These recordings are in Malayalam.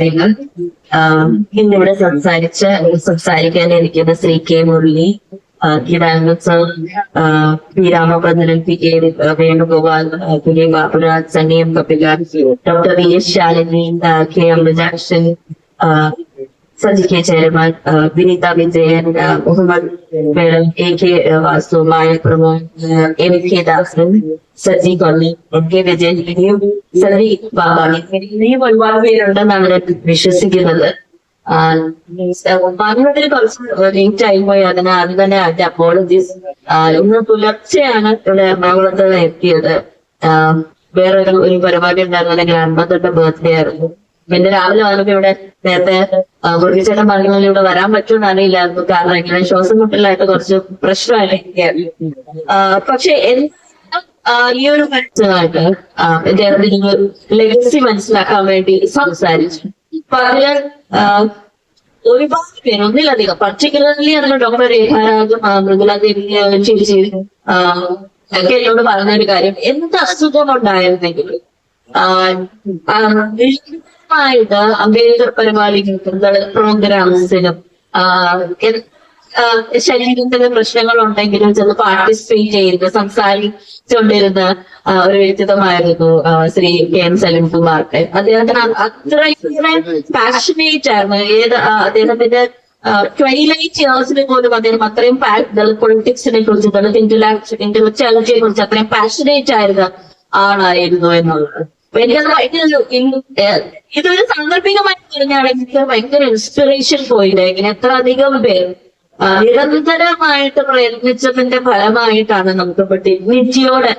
നിങ്ങൾ ഇന്നിവിടെ സംസാരിച്ച സംസാരിക്കാനിരിക്കുന്ന ശ്രീ കെ മുരളി ആ, Kirananda sir P Ramabhadran P K Venugopal ആ, P K Baburaj M Kapila doctor V S Shalini K Amrithakshan ആ, Saji K Cheraman Vineetha Vijayan Muhammad madam A K Vasu Maya Pramod ആ, എം കെ ദാസൻ സജി കൊല്ലി എം കെ വിജയൻ ഇനിയും സജി ബാബ ഇനിയും ഒരുപാട് പേരുണ്ടെന്നാണ് ഞാൻ വിശ്വസിക്കുന്നത്. ഭാഗ്യത്തിന് കുറച്ച് ലേറ്റ് ആയി പോയി. അതിന് അത് തന്നെ അതിന്റെ അപ്പോളജീസ് ഇന്ന് പുലർച്ചെയാണ് ഇവിടെ എറണാകുളത്ത് എത്തിയത്. വേറൊരു ഒരു പരിപാടി ഉണ്ടായിരുന്നു അല്ലെങ്കിൽ അൻപത്തെട്ട് ബർത്ത്ഡേ ആയിരുന്നു. പിന്നെ രാവിലെ വന്നപ്പോ ഇവിടെ നേരത്തെ ഗുരുചേട്ടൻ പറഞ്ഞ പോലെ ഇവിടെ വരാൻ പറ്റുമെന്ന് അറിയില്ലായിരുന്നു കാരണം ഇങ്ങനെ ശ്വാസം മുട്ടലായിട്ട് കുറച്ച് പ്രശ്നമായിരിക്കും പക്ഷെ ഈ ഒരു മനസ്സിലായിട്ട് ഇദ്ദേഹത്തിന്റെ ലെഗസി മനസ്സിലാക്കാൻ വേണ്ടി സംസാരിച്ചു. അപ്പൊ അതിൽ ഒരുപാട് പേര് ഒന്നിലധികം പർട്ടിക്കുലർലി അതിന് ഡോക്ടർ രേഖാരാജും ആ, മൃദുല ദേവി ആ, ചേച്ചി ഒക്കെ എന്നോട് പറഞ്ഞ ഒരു കാര്യം എന്ത് അസുഖം ഉണ്ടായിരുന്നെങ്കിലും നിരന്തരമായിട്ട് അംബേദ്കർ പരിപാലിക്കുന്ന പ്രോഗ്രാംസിനും ശരീരത്തിന് പ്രശ്നങ്ങൾ ഉണ്ടെങ്കിലും ചെന്ന് പാർട്ടിസിപ്പേറ്റ് ചെയ്ത് സംസാരിച്ചുകൊണ്ടിരുന്ന ഒരു വ്യക്തിത്വമായിരുന്നു ശ്രീ കെ എം സലീം കുമാറിന്റെ. അദ്ദേഹത്തിന് അത്ര പാഷനേറ്റ് ആയിരുന്നു. ഏത് അദ്ദേഹത്തിന്റെ ട്വൈലൈറ്റ് ഇയേഴ്സിന് പോലും അദ്ദേഹം അത്രയും ദളിത് പൊളിറ്റിക്സിനെ കുറിച്ച് ദളിത് ഇന്റലക്ച്വാലിറ്റിയെ കുറിച്ച് അത്രയും പാഷനേറ്റ് ആയിരുന്ന ആളായിരുന്നു എന്നുള്ളത്. ഏഹ് ഇതൊരു സാങ്കല്പികമായി പറഞ്ഞാണെങ്കിൽ എനിക്ക് ഭയങ്കര ഇൻസ്പിറേഷൻ പോയില്ലേ ഇങ്ങനെ എത്ര അധികം പേർ നിരന്തരമായിട്ട് പ്രയത്നിച്ചതിന്റെ ഫലമായിട്ടാണ് നമുക്ക് ഇപ്പൊ ഡിഗ്നിറ്റിയോടെ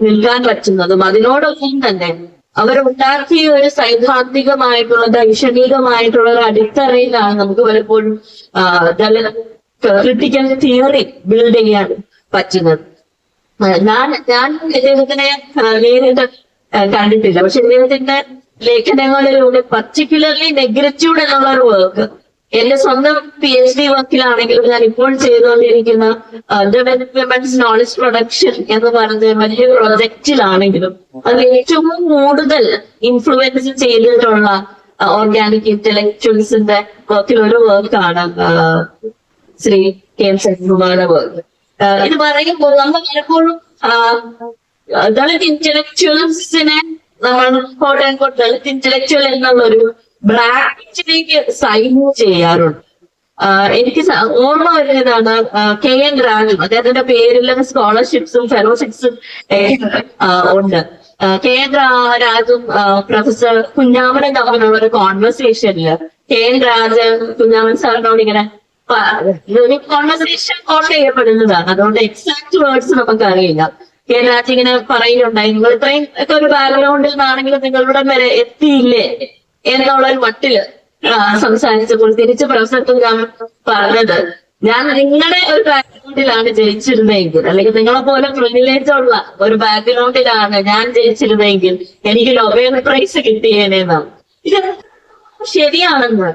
നിൽക്കാൻ പറ്റുന്നതും. അതിനോടൊപ്പം തന്നെ അവരുണ്ടാക്കിയ ഒരു സൈദ്ധാന്തികമായിട്ടുള്ള ദൈക്ഷണികമായിട്ടുള്ള ഒരു അടിത്തറയിലാണ് നമുക്ക് പലപ്പോഴും ക്രിട്ടിക്കൽ തിയറി ബിൽഡ് ചെയ്യാൻ പറ്റുന്നത്. ഞാൻ ഞാൻ ഇദ്ദേഹത്തിനെ നേരിട്ട് കണ്ടിട്ടില്ല. പക്ഷെ ഇദ്ദേഹത്തിന്റെ ലേഖനങ്ങളിലൂടെ പർട്ടിക്കുലർലി നെഗ്രറ്റ്യൂഡ് എന്നുള്ള ഒരു വർക്ക് എന്റെ സ്വന്തം പി എച്ച് ഡി വർക്കിലാണെങ്കിലും ഞാൻ ഇപ്പോൾ ചെയ്തുകൊണ്ടിരിക്കുന്ന വിമൻസ് നോളജ് പ്രൊഡക്ഷൻ എന്ന് പറഞ്ഞ വലിയ പ്രൊജക്റ്റിലാണെങ്കിലും അത് ഏറ്റവും കൂടുതൽ ഇൻഫ്ലുവൻസ് ചെയ്തിട്ടുള്ള ഓർഗാനിക് ഇന്റലക്ച്വൽസിന്റെ വർക്കിൽ ഒരു വർക്കാണ് ശ്രീ കെ എം ശശികുമാറിന്റെ വർക്ക് ഇത് പറയുമ്പോൾ നമ്മൾ പലപ്പോഴും ദളിത് ഇന്റലക്ച്വൽസിനെ നമ്മൾ ദളിത് ഇന്റലക്ച്വൽ എന്നുള്ള ഒരു ബ്രാക്കറ്റിലേക്ക് സൈൻ ചെയ്യാറുണ്ട്. എനിക്ക് ഓർമ്മ വരുന്നതാണ് കെ എൻ രാജു. അദ്ദേഹത്തിന്റെ പേരിൽ സ്കോളർഷിപ്സും ഫെലോഷിപ്സും ഉണ്ട്. കെ എൻ രാജും പ്രൊഫസർ കുഞ്ഞാമനും തമ്മിലുള്ള ഒരു കോൺവെർസേഷനിൽ കെ എൻ രാജ് കുഞ്ഞാമൻ സാറിനോട് ഇങ്ങനെ കോൺവെർസേഷൻ കോട്ട് ചെയ്യപ്പെടുന്നതാണ്. അതുകൊണ്ട് എക്സാക്ട് വേർഡ്സ് നമുക്ക് അറിയില്ല കെ രാജ് ഇങ്ങനെ പറയുകയുണ്ടായി നിങ്ങൾ ഇത്രയും ഒക്കെ ഒരു ബാക്ക്ഗ്രൗണ്ടിൽ നിന്നാണെങ്കിലും നിങ്ങളുടെ വരെ എത്തിയില്ലേ? എന്നുള്ള ഒരു മട്ടിൽ സംസാരിച്ചപ്പോൾ തിരിച്ച് പ്രൊഫസർ കുഞ്ഞാമൻ പറഞ്ഞത്. ഞാൻ നിങ്ങളുടെ ഒരു ബാക്ക്ഗ്രൗണ്ടിലാണ് ജയിച്ചിരുന്നെങ്കിൽ അല്ലെങ്കിൽ നിങ്ങളെ പോലെ പ്രിവിലേജ് ഉള്ള ഒരു ബാക്ക്ഗ്രൗണ്ടിലാണ് ഞാൻ ജയിച്ചിരുന്നെങ്കിൽ എനിക്ക് നൊബേൽ പ്രൈസ് കിട്ടിയേനെന്നാണ് ഇത് ശരിയാണെന്ന്.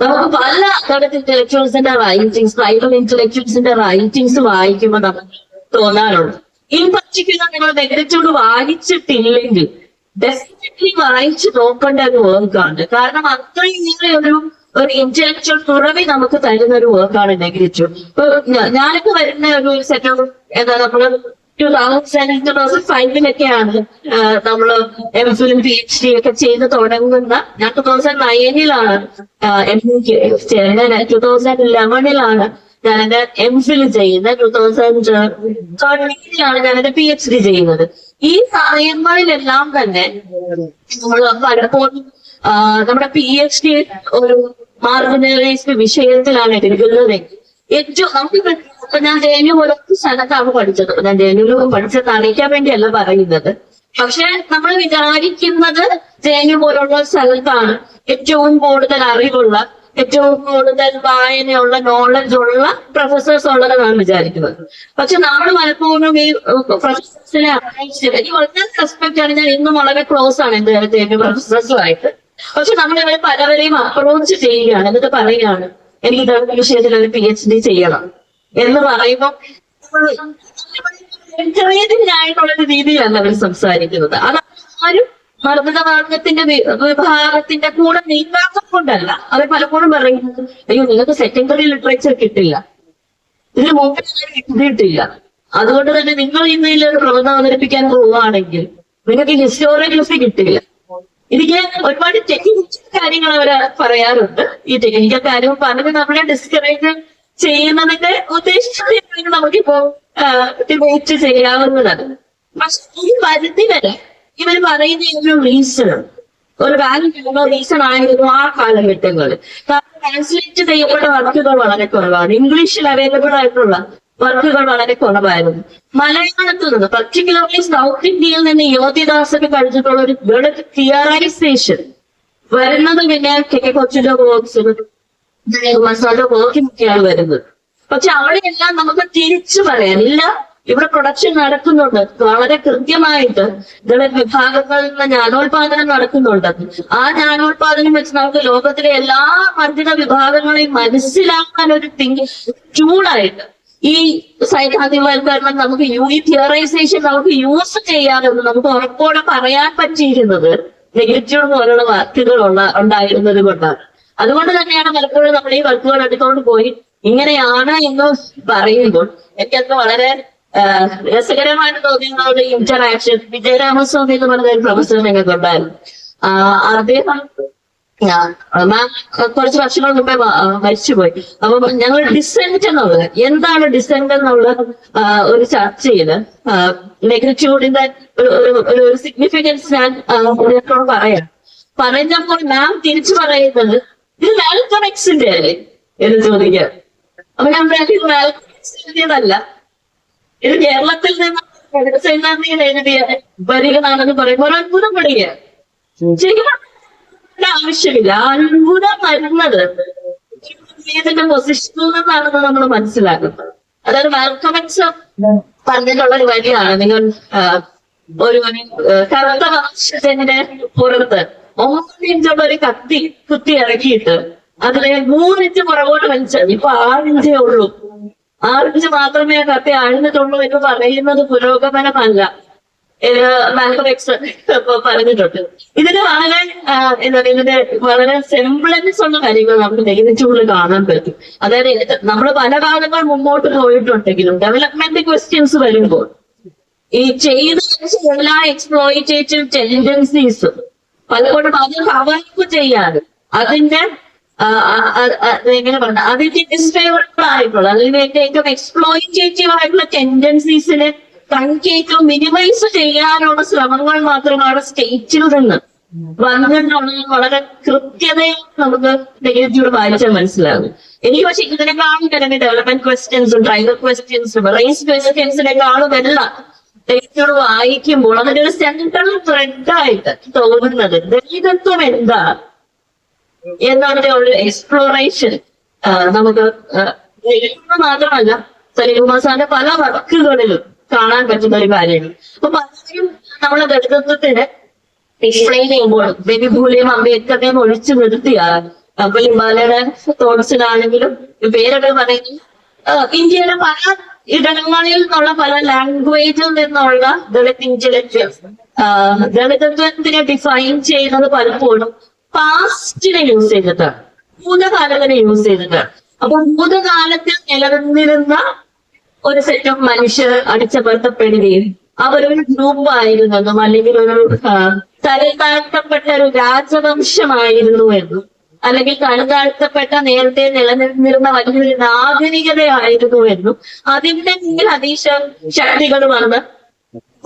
നമുക്ക് പല തരത്തിൽ ഇന്റലക്ച്വൽസിന്റെ റൈറ്റിങ്സ് ട്രൈബൽ ഇന്റലക്ച്വൽസിന്റെ റൈറ്റിങ്സ് വായിക്കുമ്പോൾ നമുക്ക് തോന്നാറുണ്ട്. ഇൻ പർട്ടിക്കുലർ നിങ്ങൾ നെഗറ്റീവ് വായിച്ചിട്ടില്ലെങ്കിൽ ഡെഫിനറ്റ്ലി വായിച്ചു നോക്കേണ്ട ഒരു വർക്കാണ് കാരണം അത്രയും നിങ്ങളെ ഒരു ഒരു ഇന്റലക്ച്വൽ തുറവി നമുക്ക് തരുന്ന ഒരു വർക്കാണ് നെഗറ്റീവ്. ഇപ്പൊ ഞാ- ഞാനിപ്പോ വരുന്ന ഒരു സെറ്റ് ഓഫ് എന്താ നമ്മൾ ടു തൗസൻഡ് ടു തൗസൻഡ് ഫൈവിലൊക്കെയാണ് നമ്മൾ M phil P H D ഒക്കെ ചെയ്ത് തുടങ്ങുന്ന ഞാൻ ടു തൗസൻഡ് നയനിലാണ് എം ടു തൗസൻഡ് ലെവനിലാണ് ഞാൻ എന്റെ എം ഫിൽ ചെയ്യുന്നത് ടൂ തൗസൻഡ് തേർട്ടീനിലാണ് ഞാൻ എന്റെ പി എച്ച് ഡി ചെയ്യുന്നത്. ഈ സമയങ്ങളിലെല്ലാം തന്നെ നമ്മൾ പലപ്പോഴും നമ്മുടെ പി എച്ച് ഡി ഒരു മാർഗനിർദ്ദേശ വിഷയത്തിലാണ് എടുക്കുന്നതെങ്കിൽ ഏറ്റവും നമുക്ക് ഇപ്പൊ ഞാൻ ജേനു പോലത്തെ സ്ഥലത്താണ് പഠിച്ചത്. ഞാൻ ജേനുവിൽ പഠിച്ചത് അറിയിക്കാൻ വേണ്ടിയല്ല പറയുന്നത്. പക്ഷെ നമ്മൾ വിചാരിക്കുന്നത് ജേനു പോലുള്ള സ്ഥലത്താണ് ഏറ്റവും കൂടുതൽ അറിവുള്ള ഏറ്റവും കൂടുതൽ വായനയുള്ള നോളജ് ഉള്ള പ്രൊഫസേഴ്സ് ഉള്ളതെന്നാണ് വിചാരിക്കുന്നത്. പക്ഷെ നമ്മൾ പലപ്പോഴും ഈ പ്രൊഫസേഴ്സിനെ അറിയിച്ചിട്ട് എനിക്ക് വളരെ റെസ്പെക്ട് ആണ്. ഞാൻ ഇന്നും വളരെ ക്ലോസ് ആണ് എന്റെ പ്രൊഫസേഴ്സുമായിട്ട് പക്ഷെ നമ്മൾ ഇവരെ പലവരെയും അപ്രോച്ച് ചെയ്യുകയാണ്. എന്നിട്ട് പറയുകയാണ് എനിക്ക് ഇതൊരു വിഷയത്തിൽ ഒരു പി എച്ച് ഡി ചെയ്യണം. എന്ന് പറയുമ്പോൾ ആയിട്ടുള്ള ഒരു രീതിയിലല്ല അവർ സംസാരിക്കുന്നത്. അത് ആരും വർഗത്തിന്റെ വിഭാഗത്തിന്റെ കൂടെ നീങ്ങാത്ത കൊണ്ടല്ല അവർ പലപ്പോഴും പറയുന്നത് അയ്യോ നിങ്ങൾക്ക് സെക്കൻഡറി ലിറ്ററേച്ചർ കിട്ടില്ല. ഇതിന് മുമ്പ് കിട്ടിയിട്ടില്ല അതുകൊണ്ട് തന്നെ നിങ്ങൾ ഇന്ന് ഒരു പ്രബന്ധം അവതരിപ്പിക്കാൻ പോവുകയാണെങ്കിൽ നിങ്ങൾക്ക് ഹിസ്റ്റോറിയോഗ്രഫി കിട്ടില്ല. എനിക്ക് ഒരുപാട് ടെക്നിക്കൽ കാര്യങ്ങൾ അവർ പറയാറുണ്ട്. ഈ ടെക്നിക്കൽ കാര്യം പറഞ്ഞ് നമ്മളെ ഡിസ്കറേജ് ചെയ്യുന്നതിന്റെ ഉദ്ദേശിച്ചു നമുക്കിപ്പോ ഡിബേറ്റ് ചെയ്യാവുന്നതാണ് പക്ഷെ ഈ പരിധി വരെ ഇവർ പറയുന്ന ഒരു റീസൺ ഒരു വാല്യൂ റീസൺ ആയിരുന്നു ആ കാലഘട്ടങ്ങളിൽ ട്രാൻസ്ലേറ്റ് ചെയ്യപ്പെട്ട വർക്കുകൾ വളരെ കുറവാണ്. ഇംഗ്ലീഷിൽ അവൈലബിൾ ആയിട്ടുള്ള വർക്കുകൾ വളരെ കുറവായിരുന്നു. മലയാളത്തിൽ നിന്ന് പർട്ടിക്കുലർലി സൗത്ത് ഇന്ത്യയിൽ നിന്ന് യോതിദാസൊക്കെ കഴിഞ്ഞിട്ടുള്ള ഒരു വെളുത്ത് ക്ലിയറൈസേഷൻ വരുന്നത് പിന്നെ കൊച്ചിന്റെ ബോക്സിൽ മസാല ബോക്കിനൊക്കെയാണ് വരുന്നത്. പക്ഷെ അവിടെയെല്ലാം നമുക്ക് തിരിച്ചു പറയാനില്ല. ഇവിടെ പ്രൊഡക്ഷൻ നടക്കുന്നുണ്ട്. വളരെ കൃത്യമായിട്ട് ഇതിലെ വിഭാഗങ്ങളിൽ നിന്ന് ജ്ഞാനോത്പാദനം നടക്കുന്നുണ്ട്. ആ ജ്ഞാനോത്പാദനം വെച്ച് നമുക്ക് ലോകത്തിലെ എല്ലാ മർദ്ദിത വിഭാഗങ്ങളെയും മനസ്സിലാക്കാൻ ഒരു തിങ്ക് ടൂളായിട്ട് ഈ സൈദ്ധാന്തികവൽക്കരണം നമുക്ക് യു ഈ തിയറൈസേഷൻ നമുക്ക് യൂസ് ചെയ്യാമെന്ന് നമുക്ക് ഉറപ്പോടെ പറയാൻ പറ്റിയിരുന്നത് നെഗറ്റീവ് പോലുള്ള വാക്കുകളുള്ള ഉണ്ടായിരുന്നത് കൊണ്ടാണ്. അതുകൊണ്ട് തന്നെയാണ് പലപ്പോഴും നമ്മൾ ഈ വർക്കുകൾ എടുത്തുകൊണ്ട് പോയി. ഇങ്ങനെയാണ് എന്ന് പറയുമ്പോൾ എനിക്കത് വളരെ രസകരമായിട്ട് തോന്നിയുള്ള ഒരു ഇന്ററാക്ഷൻ വിജയരാമസ്വാമി എന്ന് പറഞ്ഞ ഒരു പ്രൊഫസർ ഞങ്ങൾക്ക് ഉണ്ടായിരുന്നു. ആ, അദ്ദേഹം മാം കുറച്ച് വർഷങ്ങൾ മുമ്പേ മരിച്ചുപോയി. അപ്പൊ ഞങ്ങൾ ഡിസെന്റ് എന്നുള്ളത് എന്താണ് ഡിസെന്റ് എന്നുള്ള ഒരു ചർച്ചയിൽ നെഗറ്റീവിന്റെ ഒരു സിഗ്നിഫിക്കൻസ് ഞാൻ പറയാം. പറഞ്ഞപ്പോൾ മാം തിരിച്ചു പറയുന്നത് ഇത് മാൽക്കമെക്സിന്റെ അല്ലേ? എന്ന് ചോദിക്കാം. അപ്പൊ ഞാൻ പറഞ്ഞു ഇത് മാൽക്കമെക്സിന്റേതല്ല. ഇത് കേരളത്തിൽ നിന്ന് എഴുതിയ വരികളാണെന്ന് പറയുമ്പോൾ അത്ഭുതപ്പെടുകയാണ് ശരിക്കും അതിന്റെ ആവശ്യമില്ല. അത്ഭുതം വരുന്നത് ഇതിന്റെ പൊസിഷനിൽ നിന്നാണെന്ന് നമ്മൾ മനസ്സിലാക്കുന്നത് അതായത് മാൽക്കമെക്സ് പറഞ്ഞിട്ടുള്ള ഒരു വരിയാണ്. നിങ്ങൾ ഒരു കറുത്ത വർഷത്തിന്റെ പുറത്ത് ഒമ്പത് ഒരു കത്തി കുത്തി ഇറക്കിയിട്ട് അതിനെ മൂന്നിഞ്ച് പുറകോട്ട് വലിച്ചു ഇപ്പൊ ആറിഞ്ചേ ഉള്ളൂ. ആറിഞ്ച് മാത്രമേ കത്തി ആഴ്ന്നിട്ടുള്ളൂ എന്ന് പറയുന്നത് പുരോഗമനമല്ല. പറഞ്ഞിട്ടുണ്ട്. ഇതിന് വളരെ എന്താ ഇതിന്റെ വളരെ സെംബ്ലൻസ് ഉള്ള കാര്യങ്ങൾ നമുക്ക് നെഗറ്റീവിൽ കാണാൻ പറ്റും. അതായത് നമ്മൾ പല കാലങ്ങൾ മുമ്പോട്ട് പോയിട്ടുണ്ടെങ്കിലും ഡെവലപ്മെന്റ് ക്വസ്റ്റ്യൻസ് വരുമ്പോൾ ഈ ചെയ്ത എല്ലാ എക്സ്പ്ലോയിറ്റേറ്റീവ് ടെൻഡൻസീസും പലപ്പോഴും അത് കവറപ്പ് ചെയ്യാനും അതിന്റെ എങ്ങനെ പറഞ്ഞ. അതിന്റെ ഡിസ്ഫേവറബിൾ ആയിട്ടുള്ള അല്ലെങ്കിൽ എന്റെ ഏറ്റവും എക്സ്പ്ലോയിറ്റേറ്റീവ് ആയിട്ടുള്ള ടെൻഡൻസീസിനെ കൺകേറ്റവും മിനിമൈസ് ചെയ്യാനുള്ള ശ്രമങ്ങൾ മാത്രമാണ് സ്റ്റേറ്റിൽ നിന്ന് വന്നിട്ടുള്ളത് വളരെ കൃത്യതയിൽ നമുക്ക് നെഗറ്റീവ് വായിച്ചാൽ മനസ്സിലാകും. എനിക്ക് പക്ഷെ ഇതിനെക്കാളും തന്നെ ഡെവലപ്മെന്റ് ക്വസ്റ്റ്യൻസും ട്രൈബൽ ക്വസ്റ്റ്യൻസും റേസ് ക്വസ്റ്റ്യൻസിനെക്കാളും എല്ലാം നെഗറ്റീവ് വായിക്കുമ്പോൾ അതിന്റെ ഒരു സെൻട്രൽ ത്രെഡായിട്ട് തോന്നുന്നത് ദളിതത്വം എന്താ? എന്നതിന്റെ ഒരു എക്സ്പ്ലോറേഷൻ നമുക്ക് നെഗറ്റീവ് മാത്രമല്ല സലീകുമാർ സാറിന്റെ പല വർക്കുകളിലും കാണാൻ പറ്റുന്ന ഒരു കാര്യമാണ് അപ്പൊ പലരും നമ്മളെ ദളിതത്വത്തിന് എക്സ്പ്ലെയിൻ ചെയ്യുമ്പോൾ ബെബിഭൂലിയും അംബേദ്കറിനെയും ഒഴിച്ചു നിർത്തിയാണ് അപ്പൊ ഹിമാലയുടെ തോട്ട്സിലാണെങ്കിലും പേരൊക്കെ ഇന്ത്യയുടെ ഇന്ത്യയിലെ പല ഇടങ്ങളിൽ നിന്നുള്ള പല ലാംഗ്വേജിൽ നിന്നുള്ള ദളിത് ഇന്റലക്ച്വൽസ് ദളിതത്വത്തിനെ ഡിഫൈൻ ചെയ്യുന്നത് പലപ്പോഴും പാസ്റ്റിനെ യൂസ് ചെയ്തിട്ട് ഭൂതകാലത്തിനെ യൂസ് ചെയ്തിട്ട്. അപ്പൊ ഭൂതകാലത്തിൽ നിലനിന്നിരുന്ന ഒരു സെറ്റ് ഓഫ് മനുഷ്യർ അടിച്ചമർത്തപ്പെടുകയും അവരൊരു ഗ്രൂപ്പ് ആയിരുന്നെന്നും അല്ലെങ്കിൽ ഒരു ആ, തരം താഴ്ത്തപ്പെട്ട ഒരു രാജവംശമായിരുന്നു എന്നും അല്ലെങ്കിൽ കണുതാഴ്ത്തപ്പെട്ട നേരത്തെ നിലനിന്നിരുന്ന വലിയൊരു നാഗരികതയായിരുന്നു എന്നും അതിന്റെ മുന്നിൽ അതീശ ശക്തികൾ വന്ന്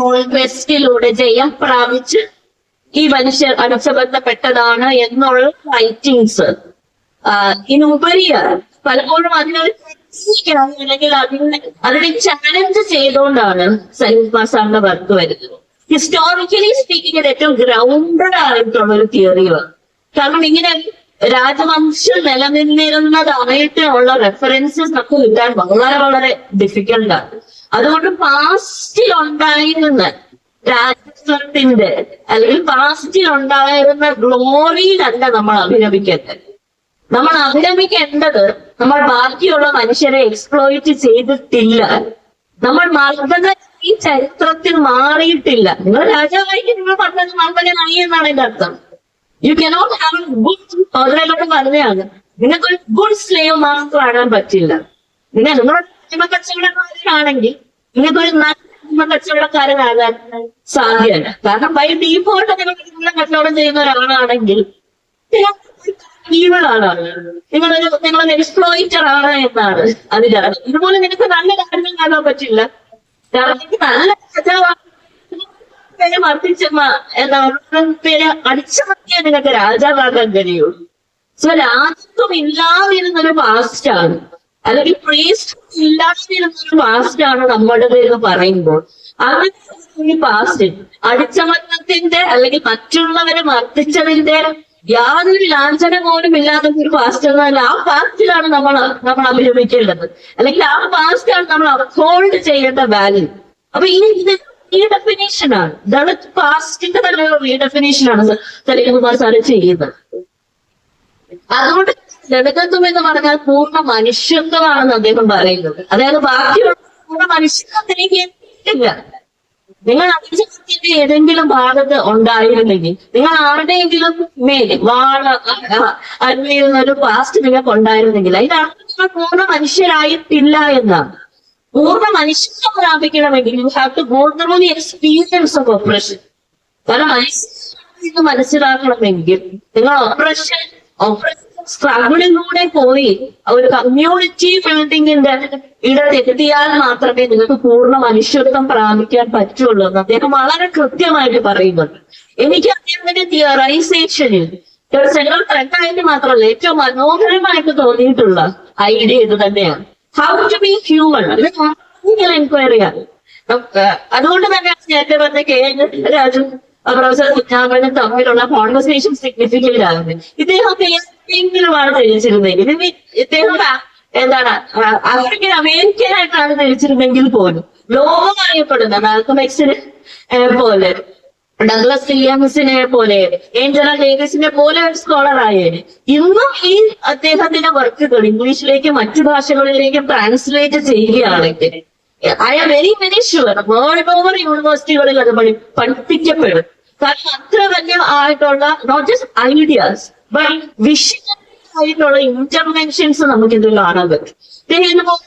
കോൺക്വസ്റ്റിലൂടെ ജയം പ്രാപിച്ച് ഈ മനുഷ്യർ അനുസബന്ധപ്പെട്ടതാണ് എന്നുള്ള റൈറ്റിങ്സ് ഇതിനുപരിയാണ് പലപ്പോഴും അതിനൊരു അല്ലെങ്കിൽ അതിനെ അതിനെ ചാലഞ്ച് ചെയ്തുകൊണ്ടാണ് സലീം സാറിന്റെ വർക്ക് വരുന്നത്. ഹിസ്റ്റോറിക്കലി സ്പീക്കിംഗ് ഏറ്റവും ഗ്രൗണ്ടഡ് ആയിട്ടുള്ള ഒരു തിയറിയാണ് കാരണം ഇങ്ങനെ രാജവംശം നിലനിന്നിരുന്നതായിട്ട് ഉള്ള റെഫറൻസസ് നമുക്ക് കിട്ടാൻ വളരെ വളരെ ഡിഫിക്കൽട്ടാണ് അതുകൊണ്ട് പാസ്റ്റിൽ ഉണ്ടായിരുന്ന രാജത്വത്തിന്റെ അല്ലെങ്കിൽ പാസ്റ്റിൽ ഉണ്ടായിരുന്ന ഗ്ലോറിയിലല്ല നമ്മൾ അഭിനമിക്കേണ്ടത്. നമ്മൾ അഭിനമിക്കേണ്ടത് നമ്മൾ ബാക്കിയുള്ള മനുഷ്യരെ എക്സ്പ്ലോയിറ്റ് ചെയ്തിട്ടില്ല. നമ്മൾ മർദ്ദന ഈ ചരിത്രത്തിൽ മാറിയിട്ടില്ല. നിങ്ങൾ രാജാവായിട്ട് നിങ്ങൾ പറഞ്ഞത് മർദ്ദകനായി എന്നാണ് എന്റെ അർത്ഥം. യു കനോട്ട് ഹാവ് ഗുഡ് ഓർഡറിലോട്ട് പറഞ്ഞതാണ്. നിങ്ങൾക്ക് ഒരു ഗുഡ് സ്ലേവ് മാസ്റ്റർ ആകാൻ പറ്റില്ല. നിങ്ങൾ നിങ്ങളുടെ കച്ചവടക്കാരനാണെങ്കിൽ നിങ്ങൾക്ക് ഒരു നല്ല അടിമ കച്ചവടക്കാരനാകാൻ സാധ്യല്ല. കാരണം ബൈ ഡീഫോൾട്ട് നിങ്ങൾ കച്ചവടം ചെയ്യുന്ന ഒരാളാണെങ്കിൽ ഈവൾ ആളാണ് നിങ്ങളൊരു നിങ്ങളൊരു എക്സ്പ്ലോയിറ്റർ ആണ് എന്നാണ് അതിന്റെ അർത്ഥം. ഇതുപോലെ നിനക്ക് നല്ല കാര്യങ്ങൾ കാണാൻ പറ്റില്ല. കാരണം എനിക്ക് നല്ല പേര് അടിച്ചമർത്തിയ നിങ്ങൾക്ക് രാജാവാകാൻ കഴിയുള്ളൂ. സോ രാജ്യത്വം ഇല്ലാതിരുന്നൊരു പാസ്റ്റാണ് അല്ലെങ്കിൽ പ്രീസ്റ്റ് ഇല്ലാതിരുന്നൊരു ആണ് നമ്മുടേത് എന്ന് പറയുമ്പോൾ. അങ്ങനെ പാസ്റ്റ് അടിച്ചമർത്തത്തിന്റെ അല്ലെങ്കിൽ മറ്റുള്ളവരെ മർദ്ദിച്ചതിന്റെ യാതൊരു ലാഞ്ചന പോലും ഇല്ലാത്ത ഒരു പാസ്റ്റ് എന്നാൽ ആ പാസ്റ്റിലാണ് നമ്മൾ നമ്മൾ അഭിരമിക്കേണ്ടത്. അല്ലെങ്കിൽ ആ പാസ്റ്റാണ് നമ്മൾ അപ്ഹോൾഡ് ചെയ്യേണ്ട വാല്യൂ അപ്പൊ ഈ ഇത് റീഡെഫിനേഷൻ ആണ്. ഇതാണ് പാസ്റ്റിന്റെ തന്നെ റീഡെഫിനേഷൻ ആണ് കുമാർ സാറ് ചെയ്യുന്നത്. അതുകൊണ്ട് ലളിതത്വം എന്ന് പറഞ്ഞാൽ പൂർണ മനുഷ്യത്വമാണെന്ന് അദ്ദേഹം പറയുന്നത്. അതായത് ബാക്കിയുള്ള പൂർണ മനുഷ്യത്വത്തിലേക്ക് എത്തിയിട്ടില്ല നിങ്ങൾ അതിജത്തിന്റെ ഏതെങ്കിലും ഭാഗത്ത് ഉണ്ടായിരുന്നെങ്കിൽ നിങ്ങൾ ആരുടെയെങ്കിലും മേൽ വാള അറിയുന്ന ഒരു പാസ്റ്റ് നിങ്ങൾക്ക് ഉണ്ടായിരുന്നെങ്കിൽ അതിന്റെ അർത്ഥം നിങ്ങൾ പൂർണ മനുഷ്യരായിട്ടില്ല എന്നാണ്. പൂർണ മനുഷ്യത്വം പ്രാപിക്കണമെങ്കിൽ you have to go through the experience of operation കാരണം മനുഷ്യ മനസ്സിലാക്കണമെങ്കിൽ നിങ്ങൾ ഓപ്പറേഷൻ ഓപ്പറേഷൻ സ്ട്രഗിളിലൂടെ പോയി ഒരു കമ്മ്യൂണിറ്റി ബിൽഡിങ്ങിന്റെ ഇടത്തെത്തിയാൽ മാത്രമേ നിങ്ങൾക്ക് പൂർണ മനുഷ്യത്വം പ്രാപിക്കാൻ പറ്റുള്ളൂ എന്ന് അദ്ദേഹം വളരെ കൃത്യമായിട്ട് പറയുന്നുണ്ട്. എനിക്ക് അദ്ദേഹത്തിന്റെ തിയറൈസേഷനിൽ സെൻട്രൽ ട്രെൻഡായിട്ട് മാത്രമല്ല ഏറ്റവും മനോഹരമായിട്ട് തോന്നിയിട്ടുള്ള ഐഡിയ ഇത് തന്നെയാണ്. ഹൗ ടു ബി ഹ്യൂമൺ എൻക്വയറിയാണ് അതുകൊണ്ട് തന്നെ നേരത്തെ പറഞ്ഞ കെ എൻ രാജു പ്രൊഫസർ കുഞ്ഞാമനും തമ്മിലുള്ള കോൺവെർസേഷൻ സിഗ്നിഫിക്കന്റ് ആകുന്നത് ഇദ്ദേഹം എന്തെങ്കിലുമാണ് ധരിച്ചിരുന്നെങ്കിൽ ഇദ്ദേഹം എന്താണ് ആഫ്രിക്കൻ അമേരിക്കൻ ആയിട്ടാണ് ധരിച്ചിരുന്നെങ്കിൽ പോലും ലോകം അറിയപ്പെടുന്ന മാൽക്കമെക്സിന് പോലെ ഡഗ്ലസ് വില്യംസിനെ പോലെ ഏഞ്ചല ഡേവിസിനെ പോലെ ഒരു സ്കോളർ ആയേനെ. ഇന്നും ഈ അദ്ദേഹത്തിന്റെ വർക്കുകൾ ഇംഗ്ലീഷിലേക്കും മറ്റു ഭാഷകളിലേക്കും ട്രാൻസ്ലേറ്റ് ചെയ്യുകയാണെങ്കിൽ I am very very sure world over യൂണിവേഴ്സിറ്റികളിൽ അത് പഠി പഠിപ്പിക്കപ്പെടും. കാരണം അത്ര വലിയ ആയിട്ടുള്ള not just ideas but vision ആയിട്ടുള്ള ഇന്റർവെൻഷൻസ് നമുക്ക് ഇതിൽ കാണാൻ പറ്റും. പിന്നെ ഇതുപോലെ